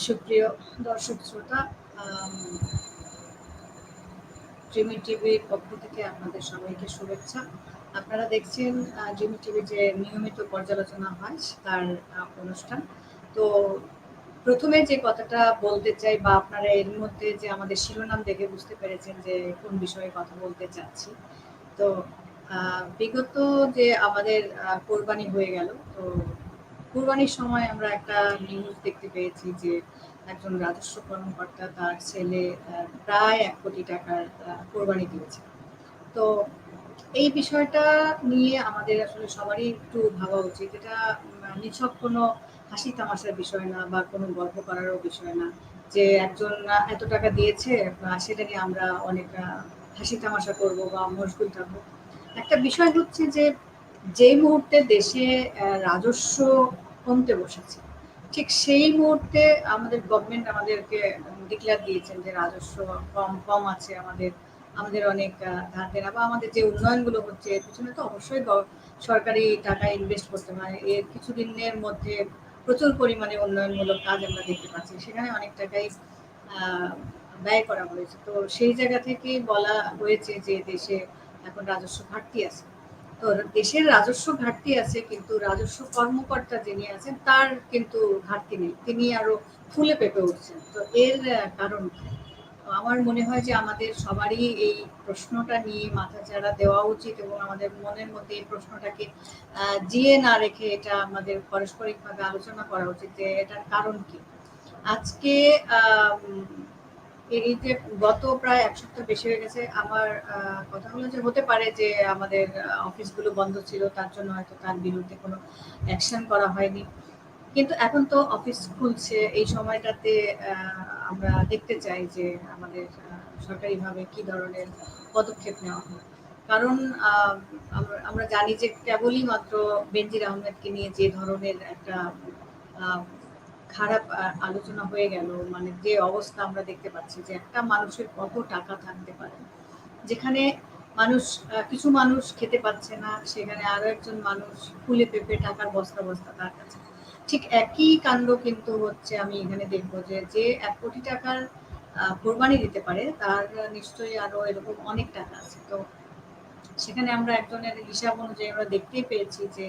সুপ্রিয় দর্শক শ্রোতা জিমি টিভির পক্ষ থেকে আপনাদের সবাইকে শুভেচ্ছা। আপনারা দেখছেন জিমি টিভি যে নিয়মিত পর্যালোচনা হয়, তার অনুষ্ঠান। তো প্রথমে যে কথাটা বলতে চাই বা আপনারা এর মধ্যে যে আমাদের শিরোনাম দেখে বুঝতে পেরেছেন যে কোন বিষয়ে কথা বলতে চাচ্ছি। তো বিগত যে আমাদের কোরবানি হয়ে গেল, তো কুরবানির সময় আমরা একটা নিউজ দেখতে পেয়েছি যে একজন রাজস্ব কর্মকর্তা তার ছেলে প্রায় এক কোটি টাকার কোরবানি দিয়েছে। তো এই বিষয়টা নিয়ে আমাদের আসলে সবারই একটু ভাবা উচিত। এটা নিছক কোনো হাসি তামাশার বিষয় না বা কোনো গল্প করারও বিষয় না যে একজন এত টাকা দিয়েছে সেটা নিয়ে আমরা অনেক হাসি তামাশা করব বা মশগুল থাকব একটা বিষয় হচ্ছে যে যেই মুহূর্তে দেশে রাজস্ব কমতে বসেছে। ঠিক সেই মুহূর্তে আমাদের গভর্নমেন্ট আমাদেরকে ডিক্লেয়ার দিয়েছেন যে রাজস্ব কম কম আছে আমাদের আমাদের অনেক ধার দেনা বা আমাদের যে উন্নয়নগুলো হচ্ছে, এর পিছনে তো অবশ্যই সরকারি টাকা ইনভেস্ট করতে হয়। এর কিছুদিনের মধ্যে প্রচুর পরিমাণে উন্নয়নমূলক কাজ আমরা দেখতে পাচ্ছি। সেখানে অনেক টাকাই ব্যয় করা হয়েছে। তো সেই জায়গা থেকে বলা হয়েছে যে দেশে এখন রাজস্ব ঘাটতি আছে। দেশের রাজস্ব ঘাটতি আছে, কিন্তু রাজস্ব কর্মকর্তা যিনি আছেন, তার কিন্তু ঘাটতি নেই। তিনি আরও ফুলে পেপে উঠছেন। তো এর কারণ আমার মনে হয় যে আমাদের সবারই এই প্রশ্নটা নিয়ে মাথাচাড়া দেওয়া উচিত এবং আমাদের মনের মধ্যে এই প্রশ্নটাকে জিয়ে না রেখে এটা আমাদের পারস্পরিকভাবে আলোচনা করা উচিত যে এটার কারণ কি। আজকে এই যে গত প্রায় এক সপ্তাহ বেশি হয়ে গেছে, আমার কথা হলো যে হতে পারে যে আমাদের অফিসগুলো বন্ধ ছিল, তার জন্য হয়তো তার বিরুদ্ধে কোনো অ্যাকশন করা হয়নি। কিন্তু এখন তো অফিস খুলছে, এই সময়টাতে আমরা দেখতে চাই যে আমাদের সরকারিভাবে কি ধরনের পদক্ষেপ নেওয়া হয় কারণ আমরা জানি যে কেবলই মাত্র বেনজির আহমেদকে নিয়ে যে ধরনের একটা খারাপ আলোচনা হয়ে গেল। মানে যে অবস্থা আমরা দেখতে পাচ্ছি যে একটা মানুষের কত টাকা থাকতে পারে। যেখানে মানুষ কিছু মানুষ খেতে পাচ্ছে না, সেখানে আরও একজন মানুষ ফুলে পেঁপে টাকার বস্তা বস্তা তার কাছে। ঠিক একই কাণ্ড কিন্তু হচ্ছে আমি এখানে দেখব যে যে এক কোটি টাকার কোরবানি দিতে পারে, তার নিশ্চয়ই আরও এরকম অনেক টাকা আছে। তো সেখানে আমরা একজনের হিসাব অনুযায়ী আমরা দেখতেই পেয়েছি যে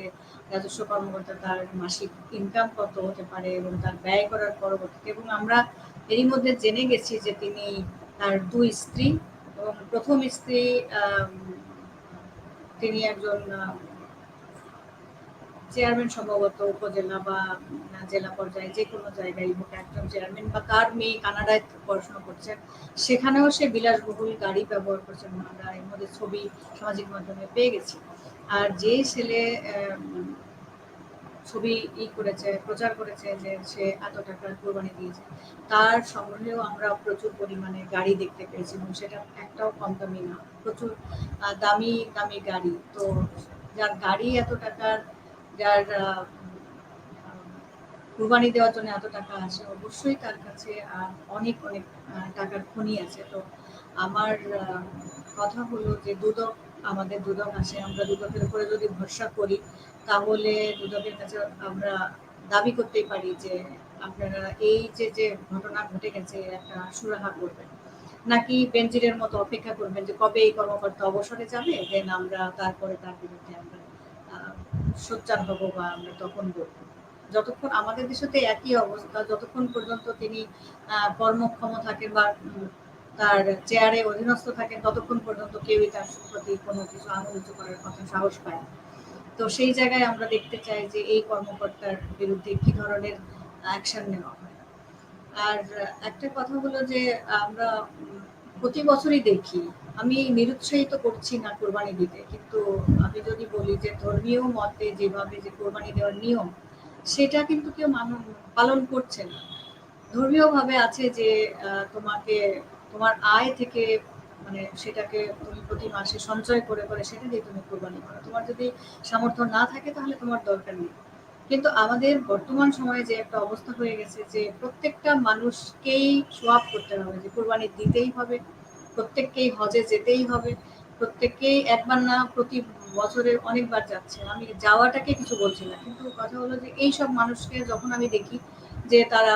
রাজস্ব কর্মকর্তা তার মাসিক ইনকাম কত হতে পারে এবং তার ব্যয় করার পরবর্তীতে এবং আমরা এরই মধ্যে জেনে গেছি যে তিনি তার দুই স্ত্রী এবং প্রথম স্ত্রী তিনি একজন চেয়ারম্যান সম্ভবত উপজেলা বা জেলা পর্যায়ে যে কোনো জায়গায় হোক একজন চেয়ারম্যান বা কার মেয়ে কানাডায় পড়াশোনা করছেন সেখানেও সে বিলাসবহুল গাড়ি ব্যবহার করছেন আমরা এর মধ্যে ছবি সামাজিক মাধ্যমে পেয়ে গেছি। আর যে ছেলে ছবি ই করেছে, প্রচার করেছে যে সে এত টাকার কোরবানি দিয়েছে, তার সংগ্রহেও আমরা প্রচুর পরিমাণে গাড়ি দেখতে পেয়েছি এবং সেটা একটাও কম দামি না, প্রচুর দামি দামি গাড়ি। তো যার গাড়ি এত টাকার যার কুরবানি দেওয়ার জন্য এত টাকা আসে অবশ্যই তার কাছে অনেক অনেক টাকার খনি আছে। তো আমার কথা হলো যে দুদক, আমাদের দুদক আসে আমরা দুদকের উপরে যদি ভরসা করি, তাহলে দুদকের কাছে আমরা দাবি করতেই পারি যে আপনারা এই যে যে ঘটনা ঘটে গেছে, একটা সুরাহা করবেন। নাকি বেঞ্জিরের মতো অপেক্ষা করবেন যে কবে এই কর্মকর্তা অবসরে যাবে? দেন আমরা তারপরে তার বিরুদ্ধে আমরা সোচ্চার হব বা আমরা তখন বলব। যতক্ষণ আমাদের দেশেতে একই অবস্থা, যতক্ষণ পর্যন্ত তিনি কর্মক্ষম থাকেন বা তার চেয়ারে অধীনস্থ থাকেন, ততক্ষণ পর্যন্ত কেউই তার প্রতি কোনো কিছু উঁচু করার কথা সাহস পায় না। তো সেই জায়গায় আমরা দেখতে চাই যে এই কর্মকর্তার বিরুদ্ধে কি ধরনের অ্যাকশন নেওয়া হয়। আর একটা কথা হলো যে আমরা প্রতি বছরই দেখি আমি নিরুৎসাহিত করছি না কোরবানি দিতে, কিন্তু আমি যদি বলি যে ধর্মীয় মতে যেভাবে যে কোরবানি দেওয়ার নিয়ম, সেটা কিন্তু কেউ মানুষ পালন করছে না। ধর্মীয়ভাবে আছে যে তোমাকে, তোমার আয় থেকে মানে সেটাকে তুমি প্রতি মাসে সঞ্চয় করে করে সেটা দিয়ে তুমি কোরবানি করো। তোমার যদি সামর্থ্য না থাকে তাহলে তোমার দরকার নেই। কিন্তু আমাদের বর্তমান সময়ে যে একটা অবস্থা হয়ে গেছে যে প্রত্যেকটা মানুষকেই সোয়াব করতে হবে যে কোরবানি দিতেই হবে। প্রত্যেককেই হজে যেতেই হবে। প্রত্যেককেই একবার না প্রতি বছরে অনেকবার যাচ্ছে। আমি যাওয়াটাকে কিছু বলছি না। কিন্তু কথা হলো যে এই সব মানুষকে যখন আমি দেখি যে তারা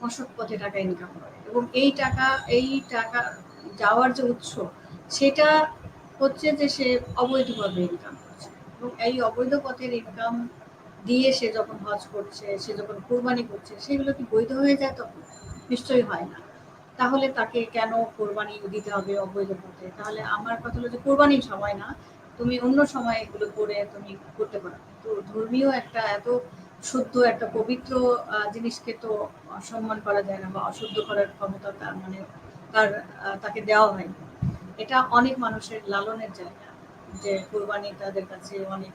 অসৎ পথে টাকা ইনকাম করে এবং এই টাকা এই টাকা যাওয়ার যে উৎস, সেটা হচ্ছে যে সে অবৈধভাবে ইনকাম করছে। এবং এই অবৈধ পথের ইনকাম দিয়ে সে যখন হজ করছে, সে যখন কোরবানি করছে, সেগুলো কি বৈধ হয়ে যায় তখন? নিশ্চয়ই হয় না। তাহলে তাকে কেন কোরবানি দিতে হবে অবৈধ পথে? তাহলে আমার কথা হলো যে কোরবানির সময় না, তুমি অন্য সময় এগুলো করে তুমি করতে পারো। তো ধর্মীয় একটা এত শুদ্ধ একটা পবিত্র জিনিসকে তো সম্মান করা যায় না বা অশুদ্ধ করার ক্ষমতা তার মানে তার তাকে দেওয়া হয় এটা অনেক মানুষের লালনের জায়গা যে কোরবানি তাদের কাছে অনেক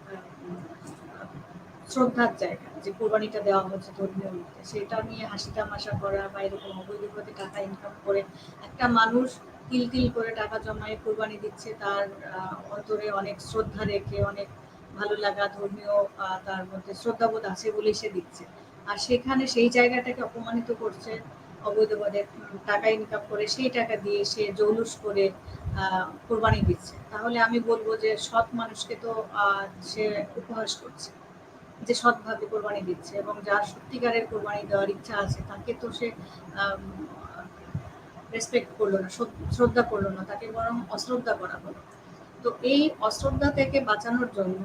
শ্রদ্ধার জায়গা, যে কোরবানিটা দেওয়া হচ্ছে ধর্মীয় মধ্যে সেটা নিয়ে হাসি তামাশা করা বা এরকম অবৈধভাবে টাকা ইনকাম করে একটা মানুষ তিল তিল করে টাকা জমায়ে কোরবানি দিচ্ছে, তার অন্তরে অনেক শ্রদ্ধা রেখে, অনেক ভালো লাগা ধর্মীয় তার মধ্যে শ্রদ্ধাবোধ আছে বলেই সে দিচ্ছে। আর সেখানে সেই জায়গাটাকে অপমানিত করছে, অবৈধভাবে টাকা ইনকাম করে, সেই টাকা দিয়ে সে জৌলুস করে কোরবানি দিচ্ছে। তাহলে আমি বলব যে সৎ মানুষকে তো সে উপহাস করছে। যে সৎভাবে কোরবানি দিচ্ছে এবং যার সত্যিকারের কোরবানি দেওয়ার ইচ্ছা আছে তাকে তো সে রেসপেক্ট করল না, শ্রদ্ধা করল না, তাকে বরং অশ্রদ্ধা করা হলো। তো এই অশ্রদ্ধা থেকে বাঁচানোর জন্য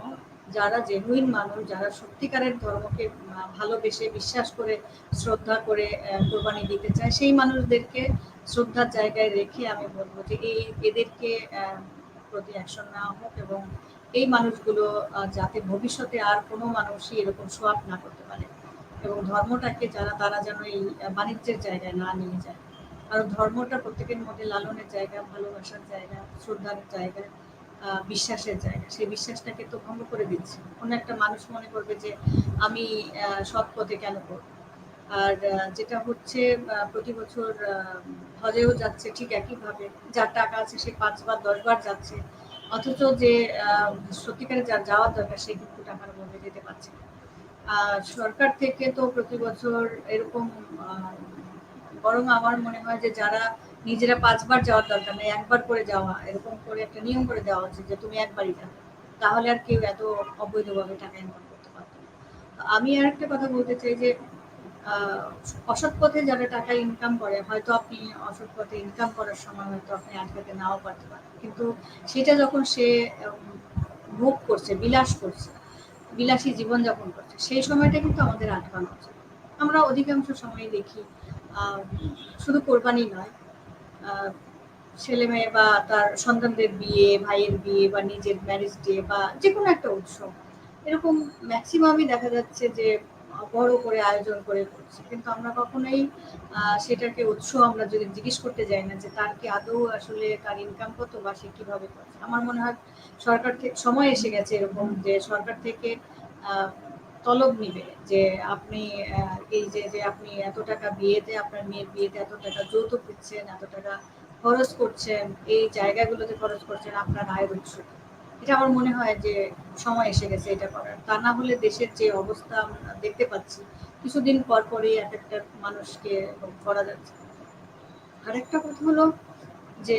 যারা জেনুইন মানুষ, যারা সত্যিকারের ধর্মকে ভালোবেসে বিশ্বাস করে, শ্রদ্ধা করে কোরবানি দিতে চায়, সেই মানুষদেরকে শ্রদ্ধার জায়গায় রেখে আমি বলব যে এই এদেরকে প্রতি অ্যাকশন নেওয়া হোক এবং এই মানুষগুলো যাতে ভবিষ্যতে আর কোনো মানুষই এরকম সোয়াপ না করতে পারে। এবং ধর্মটাকে যারা, তারা যেন এই বাণিজ্যের জায়গায় না নিয়ে যায়। কারণ ধর্মটা প্রত্যেকের মধ্যে লালনের জায়গা, ভালোবাসার জায়গা, শ্রদ্ধার জায়গা বিশ্বাসের জায়গা। সেই বিশ্বাসটাকে তো ভঙ্গ করে দিচ্ছে। অন্য একটা মানুষ মনে করবে যে, আমি সৎ পথে কেন করব আর যেটা হচ্ছে প্রতি বছর হজেও যাচ্ছে ঠিক একইভাবে। যার টাকা আছে, সে পাঁচবার দশবার যাচ্ছে। অথচ যে সত্যিকারে যা যাওয়ার দরকার, সে কিন্তু টাকার মধ্যে যেতে পারছে আর সরকার থেকে তো প্রতি বছর এরকম বরং আমার মনে হয় যে, যারা নিজেরা পাঁচবার যাওয়ার দরকার নেই, একবার করে যাওয়া, এরকম করে একটা নিয়ম করে দেওয়া উচিত যে, তুমি একবারই যাবে তাহলে আর কেউ এত অবৈধভাবে টাকা ইনকাম করতে পারত আমি আর একটা কথা বলতে চাই যে অসৎ পথে যারা টাকা ইনকাম করে, হয়তো আপনি অসৎ পথে ইনকাম করার সময় হয়তো আপনি আটকাতে নাও পারতে পারেন। কিন্তু সেটা যখন সে ভোগ করছে, বিলাস করছে, বিলাসী জীবনযাপন করছে, সেই সময়টা কিন্তু আমাদের আটকানো উচিত। আমরা অধিকাংশ সময় দেখি শুধু কোরবানি নয় ছেলে মেয়ে বা তার সন্তানদের বিয়ে, ভাইয়ের বিয়ে বা নিজের ম্যারেজ ডে বা যে কোনো একটা উৎসব, এরকম ম্যাক্সিমামই দেখা যাচ্ছে যে বড় করে আয়োজন করে করছে। কিন্তু আমরা কখনোই সেটাকে উৎস আমরা যদি জিজ্ঞেস করতে যাই না যে তার কি আদৌ আসলে তার ইনকাম কত বা সে কীভাবে করছে? আমার মনে হয় সরকার থেকে সময় এসে গেছে এরকম যে সরকার থেকে তলব নিবে যে আপনি এই যে যে আপনি এত টাকা বিয়েতে, আপনার মেয়ের বিয়েতে এত টাকা যৌতুক দিচ্ছেন, এত টাকা খরচ করছেন, এই জায়গাগুলোতে খরচ করছেন, আপনার আয়ের উৎস এটা আমার মনে হয় যে সময় এসে গেছে এটা করার। তা না হলে দেশের যে অবস্থা আমরা দেখতে পাচ্ছি, কিছুদিন পর পরই এক একটা মানুষকে করা যাচ্ছে। আরেকটা কথা হলো যে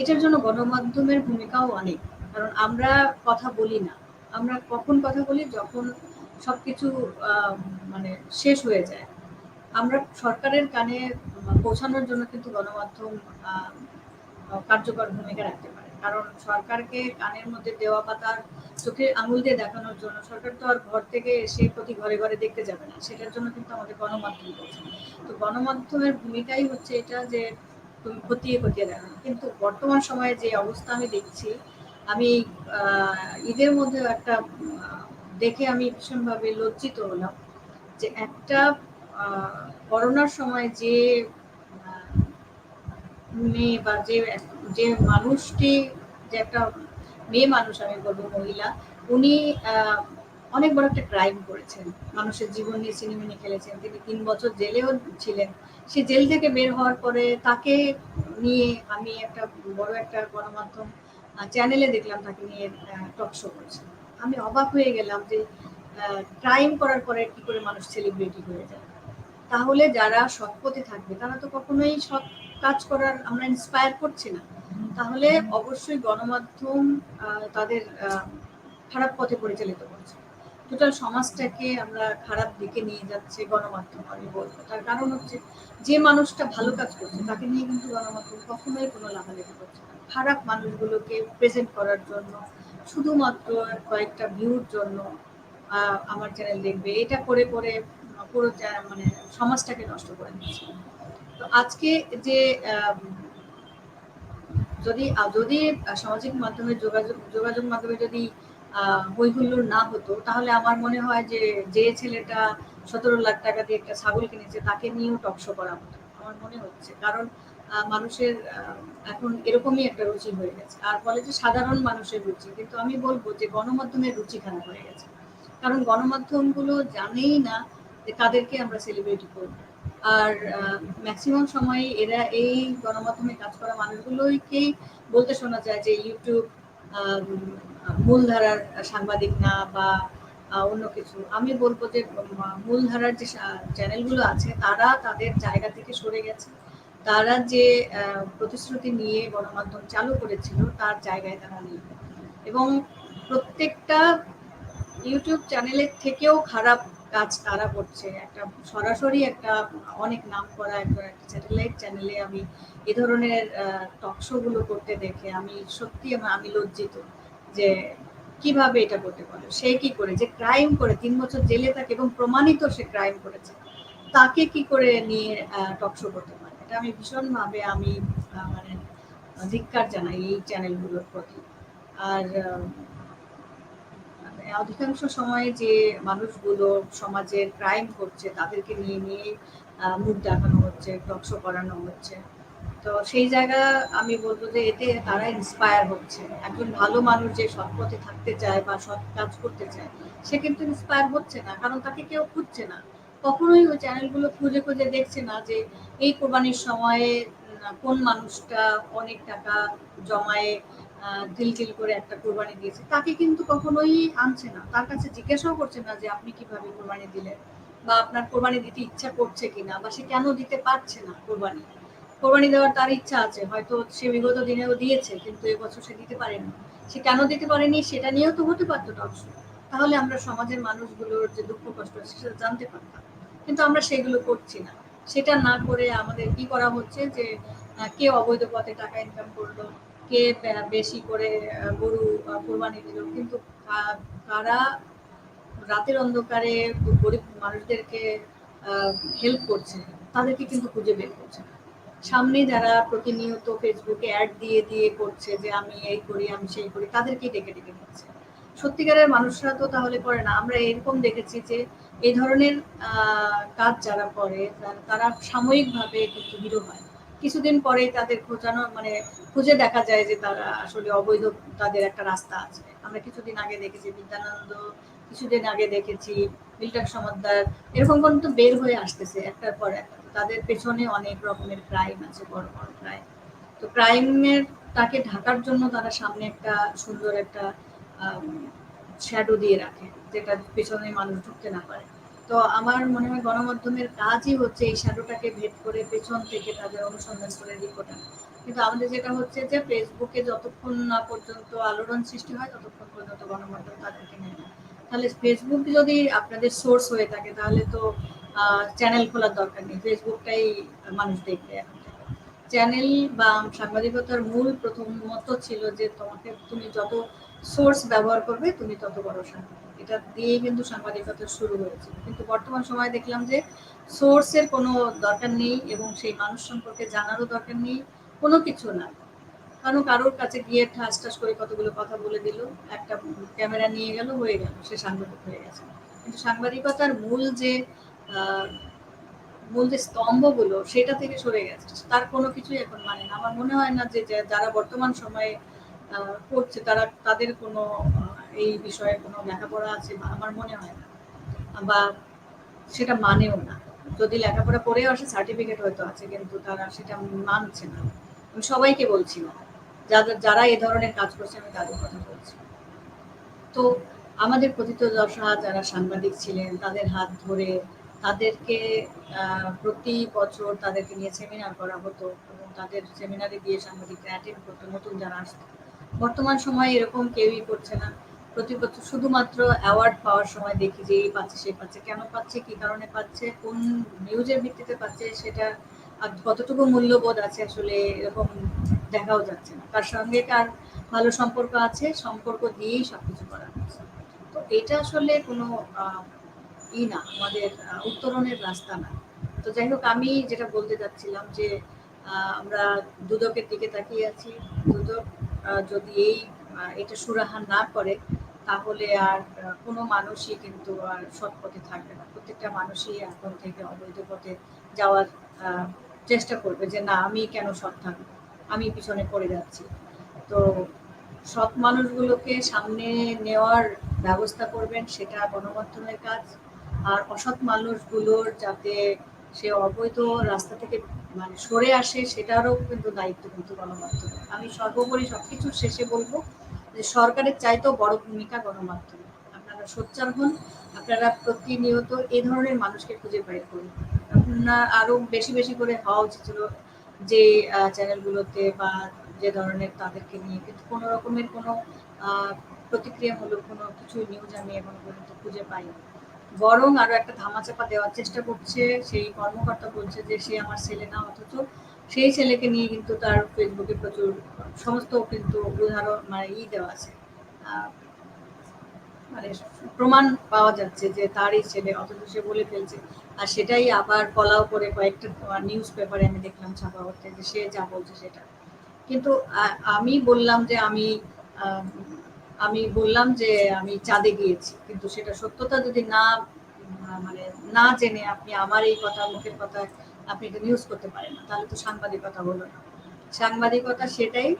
এটার জন্য গণমাধ্যমের ভূমিকাও অনেক, কারণ আমরা কথা বলি না। আমরা কখন কথা বলি? যখন সবকিছু মানে শেষ হয়ে যায়। আমরা সরকারের কানে পৌঁছানোর জন্য কিন্তু গণমাধ্যম কার্যকর ভূমিকা রাখতে পারে। কারণ সরকারকে কানের মধ্যে দেওয়া পাতার চোখে আঙুল দিয়ে দেখানোর জন্য সরকার তো আর ঘর থেকে এসে প্রতি ঘরে ঘরে দেখতে যাবে না। সেটার জন্য কিন্তু আমাদের গণমাধ্যম করছে। তো গণমাধ্যমের ভূমিকাই হচ্ছে এটা যে তুমি খতিয়ে খতিয়ে দেখানো কিন্তু বর্তমান সময়ে যে অবস্থা আমি দেখছি, আমি ঈদের মধ্যে একটা দেখে আমি ভীষণভাবে লজ্জিত হলাম যে একটা করোনার সময় যে মেয়ে বা যে যে মানুষটি, যে একটা মেয়ে মানুষ আমি বলব, মহিলা, উনি অনেক বড় একটা ক্রাইম করেছেন। মানুষের জীবন নিয়ে সিনেমিনি খেলেছেন। তিনি তিন বছর জেলেও ছিলেন। সে জেল থেকে বের হওয়ার পরে তাকে নিয়ে আমি একটা বড় একটা গণমাধ্যম চ্যানেলে দেখলাম তাকে নিয়ে টক শো করছে। আমি অবাক হয়ে গেলাম যে ক্রাইম করার পরে কি করে মানুষ সেলিব্রিটি হয়ে যায়। তাহলে যারা সৎ পথে থাকবে, তারা তো কখনোই সৎ কাজ করার আমরা ইন্সপায়ার করছি না। তাহলে অবশ্যই গণমাধ্যম তাদের খারাপ পথে পরিচালিত করছে। টোটাল সমাজটাকে আমরা খারাপ দিকে নিয়ে যাচ্ছে গণমাধ্যম আমি বলব। তার কারণ হচ্ছে যে মানুষটা ভালো কাজ করছে, তাকে নিয়ে কিন্তু গণমাধ্যম কখনোই কোনো লাভালাভি করছে না। খারাপ মানুষগুলোকে প্রেজেন্ট করার জন্য, শুধুমাত্র কয়েকটা ভিউর জন্য আমার চ্যানেল দেখবে। এটা করে করে পুরো মানে সমাজটাকে নষ্ট করে দিচ্ছে তো আজকে যে যদি যদি সামাজিক মাধ্যমে যোগাযোগ যোগাযোগ মাধ্যমে যদি হৈহুল্লোর না হতো, তাহলে আমার মনে হয় যে যে ছেলেটা সতেরো লাখ টাকা দিয়ে একটা ছাগল কিনেছে, তাকে নিয়েও টকশো করা হতো, আমার মনে হচ্ছে। কারণ মানুষের এখন এরকমই একটা রুচি হয়ে গেছে। আর বলে যে সাধারণ মানুষের রুচি, কিন্তু আমি বলব যে গণমাধ্যমের রুচি খারাপ হয়ে গেছে। কারণ গণমাধ্যমগুলো জানেই না যে কাদেরকে আমরা সেলিব্রিটি করব। আর ম্যাক্সিমাম সময় এরা এই গণমাধ্যমে কাজ করা মানুষগুলোকেই বলতে শোনা যায় যে ইউটিউব মূলধারার সাংবাদিক না বা অন্য কিছু। আমি বলব যে, মূলধারার যে চ্যানেলগুলো আছে, তারা তাদের জায়গা থেকে সরে গেছে। তারা যে প্রতিশ্রুতি নিয়ে গণমাধ্যম চালু করেছিল, তার জায়গায় তারা নেই। এবং প্রত্যেকটা ইউটিউব চ্যানেলের থেকেও খারাপ কাজ তারা করছে। একটা সরাসরি একটা অনেক নাম করা একটা স্যাটেলাইট চ্যানেলে আমি এ ধরনের টকগুলো করতে দেখে আমি সত্যি আমি লজ্জিত যে কীভাবে এটা করতে পারে। সে কি করে? যে ক্রাইম করে, তিন বছর জেলে থাকে এবং প্রমাণিত সে ক্রাইম করেছে। তাকে কি করে নিয়ে টকশো করতে পারে? এটা আমি ভীষণভাবে আমি মানে ধিক্কার জানাই এই চ্যানেলগুলোর প্রতি। আর অধিকাংশ সময়ে যে মানুষগুলো সমাজের ক্রাইম করছে, তাদেরকে নিয়ে নিয়ে মুখ দেখানো হচ্ছে টকশো করানো হচ্ছে। তো সেই জায়গা আমি বলব যে এতে তারা ইন্সপায়ার হচ্ছে। একজন ভালো মানুষ যে সৎ পথে থাকতে চায় বা সৎ কাজ করতে চায়, সে কিন্তু ইন্সপায়ার হচ্ছে না, কারণ তাকে কেউ খুঁজছে না। কখনোই ওই চ্যানেলগুলো খুঁজে খুঁজে দেখছে না যে এই কোরবানির সময়ে কোন মানুষটা অনেক টাকা জমায়ে দিল দিল করে একটা কোরবানি দিয়েছে। তাকে কিন্তু কখনোই আনছে না। তার কাছে জিজ্ঞাসাও করছে না যে আপনি কীভাবে কোরবানি দিলেন বা আপনার কোরবানি দিতে ইচ্ছা করছে কিনা বা সে কেন দিতে পারছে না কোরবানি। কোরবানি দেওয়ার তার ইচ্ছা আছে। হয়তো সে বিগত দিনেও দিয়েছে, কিন্তু এবছর সে দিতে পারেনি। সে কেন দিতে পারেনি সেটা নিয়েও তো হতে পারতো টকশো। তাহলে আমরা সমাজের মানুষগুলোর যে দুঃখ কষ্ট সেটা জানতে পারতাম। কিন্তু আমরা সেগুলো করছি না। সেটা না করে আমাদের কি করা হচ্ছে যে কে অবৈধ পথে টাকা ইনকাম করল? কে বেশি করে গরু কোরবানি দিল। কিন্তু কারা রাতের অন্ধকারে গরিব মানুষদেরকে হেল্প করছে, তাদেরকে কিন্তু খুঁজে বের করছে সামনে যারা প্রতিনিয়ত ফেসবুকে অ্যাড দিয়ে দিয়ে করছে যে আমি এই করি, আমি সেই করি, তাদেরকেই ডেকে ডেকে নিচ্ছে। সত্যিকারের মানুষরা তো তাহলে করে না। আমরা এরকম দেখেছি যে এই ধরনের কাজ যারা করে, তারা সাময়িকভাবে কিন্তু হিরো হয় কিছুদিন পরে তাদের খোঁজানো মানে খুঁজে দেখা যায় যে তারা আসলে অবৈধ তাদের একটা রাস্তা আছে। আমরা কিছুদিন আগে দেখেছি বিদ্যানন্দ, কিছুদিন আগে দেখেছি মিল্টন সমাদ্দার, এরকম কিন্তু বের হয়ে আসতেছে একটার পর একটা। তাদের পেছনে অনেক রকমের ক্রাইম আছে, বড় বড় ক্রাইম তো ক্রাইমের তাকে ঢাকার জন্য তারা সামনে একটা সুন্দর একটা শ্যাডো দিয়ে রাখে, যেটা পেছনে মানুষ ঢুকতে না পারে। তো আমার মনে হয় গণমাধ্যমের কাজই হচ্ছে এই শ্যাডোটাকে ভেদ করে পেছন থেকে তাদের অনুসন্ধান করে রিপোর্ট কিন্তু আমাদের যেটা হচ্ছে যে ফেসবুকে যতক্ষণ না পর্যন্ত আলোড়ন সৃষ্টি হয়, ততক্ষণ পর্যন্ত গণমাধ্যম তাদেরকে নেয় না। তাহলে ফেসবুক যদি আপনাদের সোর্স হয়ে থাকে, তাহলে তো চ্যানেল খোলার দরকার নেই। ফেসবুকটাই মানুষ দেখবে এখন। চ্যানেল বা সাংবাদিকতার মূল প্রথম প্রথমত ছিল যে তোমাকে, তুমি যত সোর্স ব্যবহার করবে, তুমি তত বড় সাংবাদিক এটা দিয়ে কিন্তু সাংবাদিকতা শুরু হয়েছে। কিন্তু বর্তমান সময় দেখলাম যে সোর্সের কোনো দরকার নেই এবং সেই মানুষ সম্পর্কে জানারও দরকার নেই, কোনো কিছু না। কারণ কারোর কাছে গিয়ে ঠাস ঠাস করে কতগুলো কথা বলে দিল, একটা ক্যামেরা নিয়ে গেল, হয়ে গেল, সে সাংবাদিক হয়ে গেছে। কিন্তু সাংবাদিকতার মূল যে মূল যে স্তম্ভগুলো, সেটা থেকে সরে গেছে। তার কোনো কিছুই এখন মানে না। আমার মনে হয় না যে যারা বর্তমান সময়ে করছে, তারা, তাদের কোনো এই বিষয়ে কোনো লেখাপড়া আছে আমার মনে হয় না, বা সেটা মানেও না। যদি লেখাপড়া পড়েও আসে সার্টিফিকেট হয়তো আছে, কিন্তু তারা সেটা মানছে না। আমি সবাইকে বলছি যাদের, যারা এ ধরনের কাজ করছে, আমি তাদের কথা বলছি। তো আমাদের কথিত দশা, যারা সাংবাদিক ছিলেন, তাদের হাত ধরে তাদেরকে প্রতি বছর তাদেরকে নিয়ে সেমিনার করা হতো এবং তাদের সেমিনারে গিয়ে সাংবাদিকরা অ্যাটেন্ড করতো, নতুন যারা আসতো। বর্তমান সময়ে এরকম কেউই করছে না। প্রতি বছর শুধুমাত্র অ্যাওয়ার্ড পাওয়ার সময় দেখি যে এই পাচ্ছে, সে পাচ্ছে, কেন পাচ্ছে, কি কারণে পাচ্ছে, কোন নিউজের ভিত্তিতে পাচ্ছে, সেটা কতটুকু মূল্যবোধ আছে আসলে এরকম দেখাও যাচ্ছে না। তার সঙ্গে কার ভালো সম্পর্ক আছে, সম্পর্ক দিয়েই সবকিছু করা হচ্ছে। তো এটা আসলে কোনো ই না, আমাদের উত্তরণের রাস্তা না। তো যাই হোক, আমি যেটা বলতে যাচ্ছিলাম যে আমরা দুদকের দিকে তাকিয়ে আছি। দুদক যদি এই এটা সুরাহা না করে তাহলে আর কোনো মানুষই কিন্তু আর সৎ পথে থাকবে না। প্রত্যেকটা মানুষই এখন থেকে অবৈধ পথে যাওয়ার চেষ্টা করবে যে, না, আমি কেন সৎ থাকব? আমি পিছনে পড়ে যাচ্ছি। তো সৎ মানুষগুলোকে সামনে নেওয়ার ব্যবস্থা করবেন, সেটা গণমাধ্যমের কাজ। আর অসৎ মানুষগুলোর যাতে সে অবৈধ রাস্তা থেকে মানে সরে আসে, সেটারও কিন্তু দায়িত্ব কিন্তু গণমাধ্যম। আমি সর্বোপরি সবকিছুর শেষে বলব যে সরকারের চাইতেও বড় ভূমিকা গণমাধ্যমে। আপনারা সোচ্চার হন আপনারা প্রতিনিয়ত এই ধরনের মানুষকে খুঁজে বের করুন। আপনার আরও বেশি বেশি করে হওয়া উচিত ছিল যে চ্যানেলগুলোতে বা যে ধরনের তাদেরকে নিয়ে। কিন্তু কোনো রকমের কোনো আহ, প্রতিক্রিয়ামূলক কোনো কিছু নিউজ আমি এখন পর্যন্ত খুঁজে পাইনি। বরং আরও একটা ধামাচাপা দেওয়ার চেষ্টা করছে সেই কর্মকর্তা বলছে যে সে আমার ছেলে না অথচ সেই ছেলেকে নিয়ে কিন্তু তার ফেসবুকে প্রচুর সমস্ত কিন্তু উদাহরণ মানে ই দেওয়া আছে। মানে প্রমাণ পাওয়া যাচ্ছে যে তারই ছেলে অথচ সে বলে ফেলছে। আর সেটাই আবার ফলাও করে কয়েকটা নিউজ পেপারে আমি দেখলাম ছাপা হচ্ছে যে সে যা বলছে সেটা। কিন্তু আমি বললাম যে আম, আমি বললাম যে আমি চাঁদে গিয়েছি। কিন্তু সেটা সত্যতা যদি না মানে না জেনে আপনি আমার এই কথা মুখের কথা আপনি এটা নিউজ করতে পারেন না, তাহলে তো সাংবাদিকতা হলো না। সাংবাদিকতা সেটাই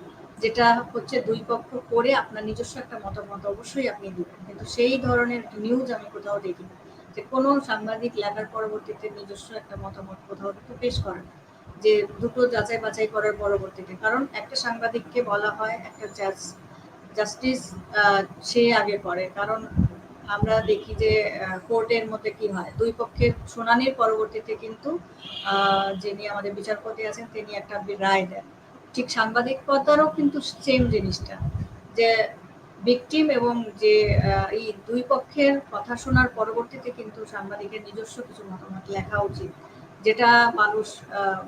যেটা হচ্ছে দুই পক্ষ করে আপনার নিজস্ব একটা মতামত অবশ্যই আপনি দিবেন। কিন্তু সেই ধরনের নিউজ আমি কোথাও দেখি না, যে কোনো সাংবাদিক লেখার পরবর্তীতে নিজস্ব একটা মতামত কোথাও কিন্তু পেশ করেন যে দুটো যাচাই বাছাই করার পরবর্তীতে। কারণ একটা সাংবাদিককে বলা হয় একটা জাজ, জাস্টিস সে আগে করে। কারণ আমরা দেখি যে কোর্টের মধ্যে কি হয়? দুই পক্ষের শুনানির পরবর্তীতে কিন্তু যিনি আমাদের বিচারপতি আছেন, তিনি একটা রায় দেন। ঠিক সাংবাদিকতারও কিন্তু সেম জিনিসটা, যে ভিকটিম এবং যে এই দুই পক্ষের কথা শোনার পরবর্তীতে কিন্তু সাংবাদিকের নিজস্ব কিছু মতামত লেখা উচিত, যেটা মানুষ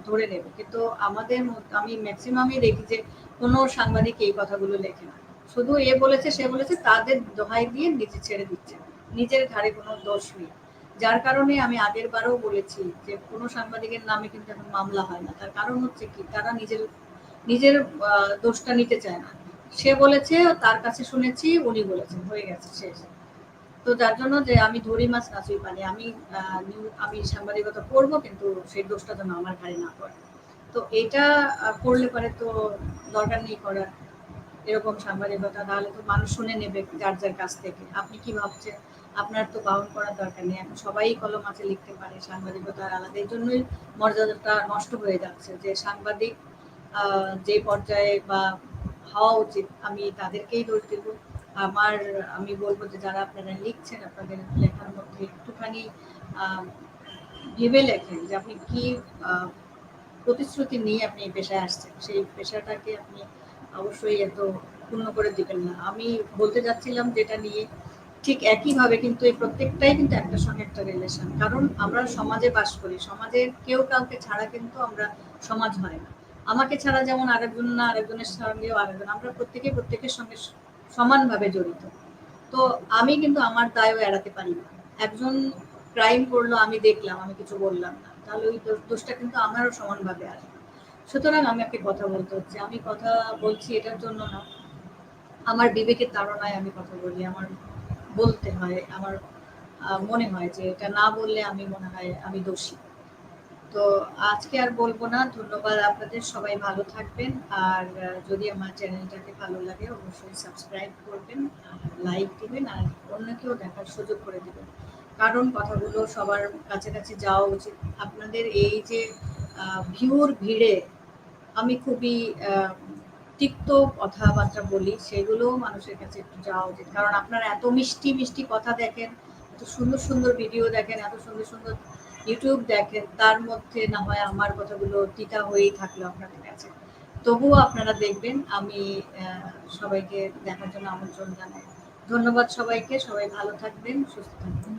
ধরে নেবে। কিন্তু আমাদের আমি ম্যাক্সিমামই দেখি যে, কোনো সাংবাদিক এই কথাগুলো লেখে না। শুধু এ বলেছে, সে বলেছে, তাদের দোহাই দিয়ে নিজে ছেড়ে দিচ্ছে। নিজের ঘাড়ে কোনো দোষ নেই। যার কারণে আমি আগের বারও বলেছি যে, কোনো সাংবাদিকের নামে কিন্তু এখন মামলা হয় না। তার কারণ হচ্ছে কি, তারা নিজের নিজের দোষটা নিতে চায় না। সে বলেছে, তার কাছে শুনেছি, উনি বলেছেন, হয়ে গেছে, শেষ। তো যার জন্য যে আমি ধরি মাছ নাচুই পানি, আমি আমি সাংবাদিকতা করব, কিন্তু সেই দোষটা যেন আমার ঘাড়ে না পড়ে। তো এটা করলে পরে তো দরকার নেই করার। এরকম সাংবাদিকতা, তাহলে তো মানুষ শুনে নেবে যার যার কাছ থেকে। আপনি কি ভাবছেন? আপনার তো বাউন করার দরকার নেই। এখন সবাই কলম আছে লিখতে পারে। সাংবাদিকতার আলাদা। এই জন্যই মর্যাদাটা নষ্ট হয়ে যাচ্ছে যে সাংবাদিক যে পর্যায়ে বা হওয়া উচিত, আমি তাদেরকেই দোষ দেব। আমার, আমি বলব যে যারা আপনারা লিখছেন, আপনাদের লেখার মধ্যে একটুখানি ভেবে লেখেন যে আপনি কি প্রতিশ্রুতি নিয়ে আপনি এই পেশায় আসছেন। সেই পেশাটাকে আপনি অবশ্যই এত পূর্ণ করে দিবেন না। আমি বলতে যাচ্ছিলাম যেটা নিয়ে ঠিক একইভাবে কিন্তু এই প্রত্যেকটাই কিন্তু একটার সঙ্গে একটা রিলেশন কারণ আমরা সমাজে বাস করি সমাজের কেউ কাউকে ছাড়া কিন্তু আমরা সমাজ হয় না। আমাকে ছাড়া যেমন আরেকজন না, আরেকজনের সঙ্গেও আরেকজন, আমরা প্রত্যেকে প্রত্যেকের সঙ্গে সমানভাবে জড়িত। তো আমি কিন্তু আমার দায়ও এড়াতে পারি না। একজন ক্রাইম করল, আমি দেখলাম, আমি কিছু বললাম না। তাহলে ওই দোষ- দোষটা কিন্তু আমারও সমানভাবে আসবে। সুতরাং আমি একটা কথা বলতে হচ্ছে। আমি কথা বলছি এটার জন্য না। আমার বিবেকের তাড়নায় আমি কথা বলি। আমার বলতে হয়, আমার মনে হয় যে এটা না বললে আমি মনে হয় আমি দোষী। তো আজকে আর বলব না। ধন্যবাদ আপনাদের। সবাই ভালো থাকবেন। আর যদি আমার চ্যানেলটাকে ভালো লাগে, অবশ্যই সাবস্ক্রাইব করবেন লাইক দিবেন, আর অন্যকেও দেখার সুযোগ করে দেবেন। কারণ কথাগুলো সবার কাছে কাছে যাওয়া উচিত। আপনাদের এই যে ভিউর ভিড়ে আমি খুবই তিক্ত কথাবার্তা বলি, সেগুলো মানুষের কাছে একটু যাওয়া উচিত। কারণ আপনারা এত মিষ্টি মিষ্টি কথা দেখেন, এত সুন্দর সুন্দর ভিডিও দেখেন, এত সুন্দর সুন্দর ইউটিউব দেখেন, তার মধ্যে না হয় আমার কথাগুলো টিকা হয়েই থাকল আপনাদের কাছে। তবুও আপনারা দেখবেন, আমি সবাইকে দেখার জন্য আমন্ত্রণ জানাই। ধন্যবাদ সবাইকে, সবাই ভালো থাকবেন, সুস্থ থাকবেন।